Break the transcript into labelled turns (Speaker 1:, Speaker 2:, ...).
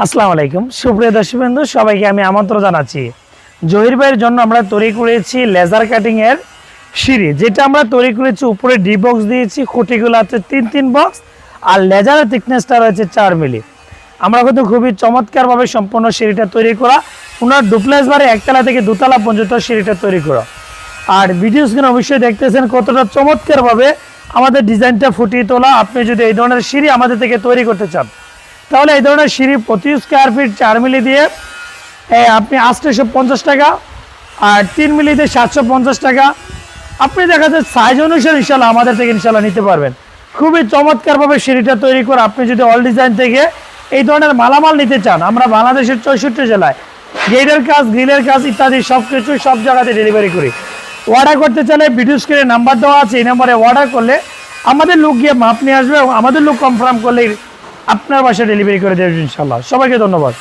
Speaker 1: আসসালামু আলাইকুম। সুপ্রিয় দর্শকবৃন্দ, সবাইকে আমি আমন্ত্রণ জানাচ্ছি। জহির ভাইয়ের জন্য আমরা তৈরি করেছি লেজার কাটিং এর সিঁড়ি, যেটা আমরা তৈরি করেছি উপরে ডি বক্স দিয়েছি, খুঁটিগুলো আছে তিন তিন বক্স আর লেজারের থিকনেসটা রয়েছে চার মিলি। আমরা কিন্তু খুবই চমৎকারভাবে সম্পূর্ণ সিঁড়িটা তৈরি করা। ওনার ডুপ্লেস বারে একতলা থেকে দুতলা পর্যন্ত সিঁড়িটা তৈরি করা। আর ভিডিও স্ক্রিন অবশ্যই দেখতেছেন কতটা চমৎকারভাবে আমাদের ডিজাইনটা ফুটিয়ে তোলা। আপনি যদি এই ধরনের সিঁড়ি আমাদের থেকে তৈরি করতে চান তাহলে এই ধরনের সিঁড়ি প্রতি স্কোয়ার ফিট চার মিলি দিয়ে আপনি আটশোশো পঞ্চাশ টাকা আর তিন মিলি দিয়ে সাতশো পঞ্চাশ টাকা। আপনি দেখা যাচ্ছে সাইজ অনুসারে ইনশাল্লাহ আমাদের থেকে ইনশাল্লাহ নিতে পারবেন। খুবই চমৎকারভাবে সিঁড়িটা তৈরি করে আপনি যদি অল ডিজাইন থেকে এই ধরনের মালামাল নিতে চান, আমরা বাংলাদেশের চৌষট্টি জেলায় গেটের কাজ গ্রিলের কাজ ইত্যাদি সব কিছু সব জায়গাতে ডেলিভারি করি। অর্ডার করতে চাইলে ভিডিও স্ক্রিনে নাম্বার দেওয়া আছে, এই নাম্বারে অর্ডার করলে আমাদের লোক গিয়ে মাপ নিয়ে আসবে এবং আমাদের লোক কনফার্ম করলে আপনার বাসায় ডেলিভারি করে দেবেন ইনশাল্লাহ সবাইকে ধন্যবাদ।